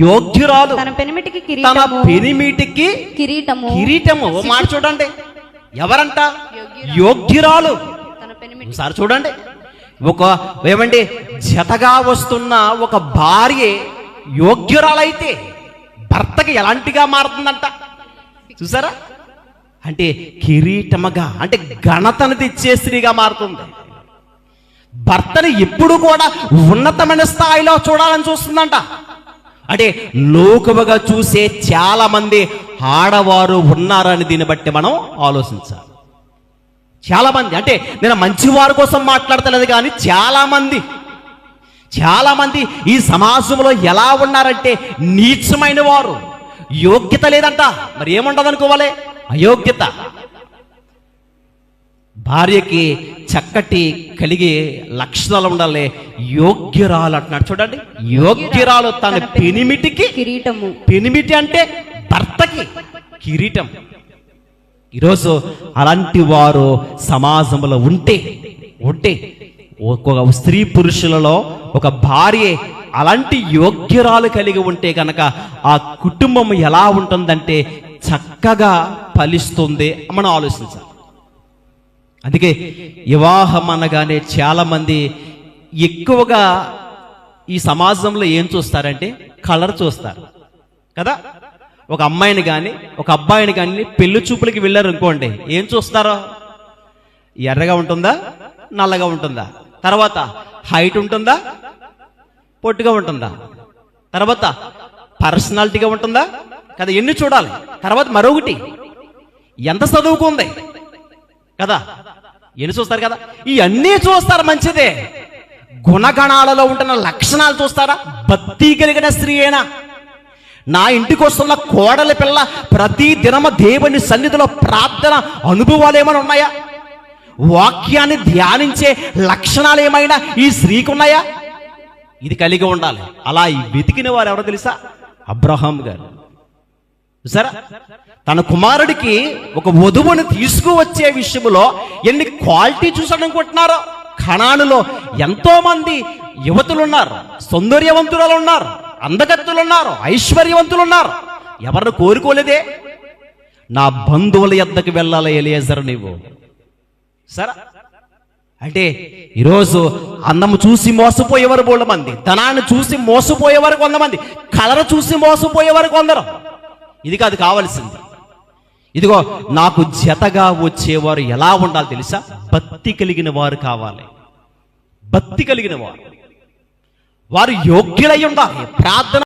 యోగ్యురాలు తన పెనిమిటికి తన కిరీటము పెనిమిటికి కిరీటము కిరీటము. ఓ మాట చూడండి. ఎవరంట? యోగ్యురాలు. ఒకసారి చూడండి. ఒక ఏమండి? జతగా వస్తున్న ఒక భార్య యోగ్యురాలైతే భర్తకి ఎలాంటిగా మారుతుందంట? చూసారా? అంటే కిరీటముగా అంటే ఘనతను తెచ్చే స్త్రీగా మారుతుంది. భర్తని ఎప్పుడు కూడా ఉన్నతమైన స్థాయిలో చూడాలని చూస్తుందంట. అంటే లోకముగా చూసే చాలా మంది ఆడవారు ఉన్నారని దీన్ని బట్టి మనం ఆలోచించాలి. చాలా మంది అంటే నేను మంచివారి కోసం మాట్లాడతలేదు కానీ చాలా మంది చాలా మంది ఈ సమాజంలో ఎలా ఉన్నారంటే నీచమైన వారు యోగ్యత లేదంట. మరి ఏముండదు అనుకోవాలి అయోగ్యత. భార్యకి చక్కటి కలిగే లక్షణాలు ఉండాలి. యోగ్యురాలు అంటున్నాడు. చూడండి. యోగ్యురాలు తన పెనిమిటికి కిరీటము. పెనిమిటి అంటే భర్తకి కిరీటం. ఈరోజు అలాంటి వారు సమాజంలో ఉంటే ఉంటే ఒక స్త్రీ పురుషులలో ఒక భార్య అలాంటి యోగ్యరాలు కలిగి ఉంటే కనుక ఆ కుటుంబం ఎలా ఉంటుందంటే చక్కగా ఫలిస్తుంది మనం ఆలోచించాలి. అందుకే వివాహం అనగానే చాలామంది ఎక్కువగా ఈ సమాజంలో ఏం చూస్తారంటే కలర్ చూస్తారు. కదా? ఒక అమ్మాయిని కానీ ఒక అబ్బాయిని కానీ పెళ్ళి చూపులకి వెళ్ళారు అనుకోండి ఏం చూస్తారో? ఎర్రగా ఉంటుందా? నల్లగా ఉంటుందా? తర్వాత హైట్ ఉంటుందా? పొట్టుగా ఉంటుందా? తర్వాత పర్సనాలిటీగా ఉంటుందా? కదా ఎన్ని చూడాలి. తర్వాత మరొకటి ఎంత చదువుకుంది? కదా? ఎన్ని చూస్తారు కదా? ఇవన్నీ చూస్తారు మంచిదే. గుణగణాలలో ఉంటున్న లక్షణాలు చూస్తారా? భక్తి కలిగిన స్త్రీ అయినా. నా ఇంటికి వస్తున్న కోడల పిల్ల ప్రతి దినమ దేవుని సన్నిధిలో ప్రార్థన అనుభవాలు ఏమైనా ఉన్నాయా? వాక్యాన్ని ధ్యానించే లక్షణాలు ఏమైనా ఈ స్త్రీకి ఉన్నాయా? ఇది కలిగి ఉండాలి. అలా ఈ వెతికిన వారు ఎవరో తెలుసా? అబ్రహాం గారు. సరే తన కుమారుడికి ఒక వధువుని తీసుకువచ్చే విషయంలో ఎన్ని క్వాలిటీ చూసాడనుకుంటున్నారో అనుకుంటున్నారో ఎంతో మంది యువతులు ఉన్నారు సౌందర్యవంతురాలు ఉన్నారు అందగత్తులు ఉన్నారు ఐశ్వర్యవంతులు ఉన్నారు ఎవరిని కోరుకోలేదే? నా బంధువుల ఎద్దకు వెళ్ళాలి ఎలియజర్ నీవు? సరే అంటే ఈరోజు అందము చూసి మోసపోయేవారు బోళ్ళ మంది ధనాన్ని చూసి మోసపోయేవారు కొంతమంది కలర్ చూసి మోసపోయేవారు కొందరు. ఇది కాదు కావలసింది. ఇదిగో నాకు జతగా వచ్చేవారు ఎలా ఉండాలి తెలుసా? భక్తి కలిగిన వారు కావాలి. భక్తి కలిగిన వారు. వారు యోగ్యులై ఉండాలి. ప్రార్థన